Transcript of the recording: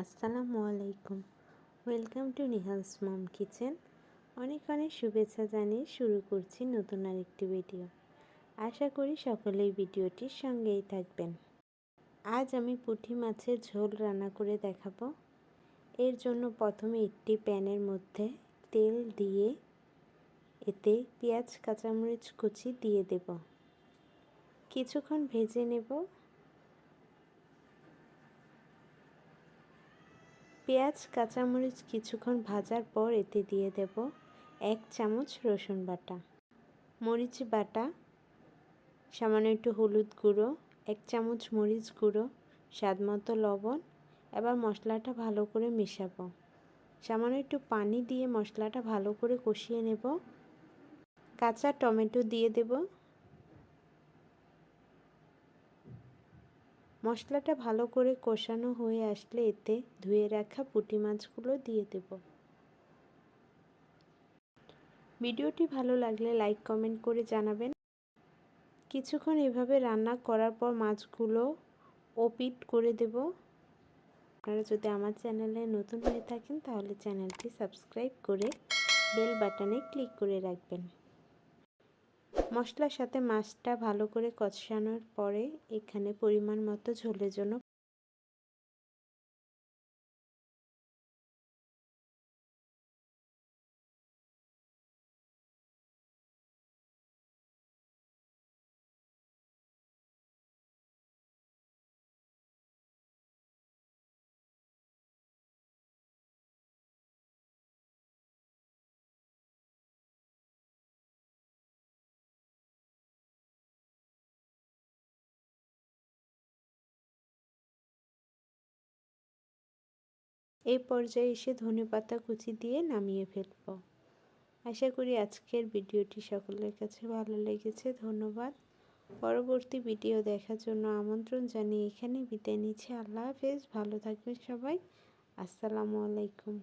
আসসালামু আলাইকুম। Welcome to Nihals mom kitchen অনেক অনেক শুভেচ্ছা জানিয়ে শুরু করছি নতুন আরেকটি ভিডিও আশা করি সকলেই ভিডিওটির সঙ্গেই থাকবেন। আজ আমি পুঁটি মাছের ঝোল রান্না করে দেখাবো। এর জন্য প্রথমে একটি প্যানের মধ্যে তেল দিয়ে এতে পেঁয়াজ, কাঁচামরিচ কুচি দিয়ে দেব। কিছুক্ষণ ভেজে নেব। পেঁয়াজ, কাঁচামরিচ কিছুক্ষণ ভাজার পর এতে দিয়ে দেব এক চামচ রসুন বাটা, মরিচ বাটা, সামান্য একটু হলুদ গুঁড়ো, এক চামচ মরিচ গুঁড়ো, স্বাদ মতো লবণ, এবার মশলাটা ভালো করে মেশাবো। সামান্য একটু পানি দিয়ে মশলাটা ভালো করে কষিয়ে নেব। কাঁচা টমেটো দিয়ে দেবো। মশলাটা ভালো করে কষানো হয়ে আসলে এতে ধুয়ে রাখা পুঁটি মাছগুলো দিয়ে দেব। ভিডিওটি ভালো লাগলে লাইক, কমেন্ট করে জানাবেন। কিছুক্ষণ এভাবে রান্না করার পর মাছগুলো ওপিট করে দেব। আপনারা যদি আমার চ্যানেলে নতুন হয়ে থাকেন তাহলে চ্যানেলটি সাবস্ক্রাইব করে বেল বাটনে ক্লিক করে রাখবেন। মশলার সাথে মাছটা ভালো করে কষানোর পরে এখানে পরিমাণ মতো ঝোলের জন্য এই পর্যায়ে এসে ধনে পাতা কুচি দিয়ে নামিয়ে ফেলব। আশা করি আজকের ভিডিওটি সকলের কাছে ভালো লেগেছে। ধন্যবাদ। পরবর্তী ভিডিও দেখার জন্য আমন্ত্রণ জানিয়ে এখানে বিদায় নিচ্ছি। আল্লাহ হাফেজ। ভালো থাকবেন সবাই। আসসালামু আলাইকুম।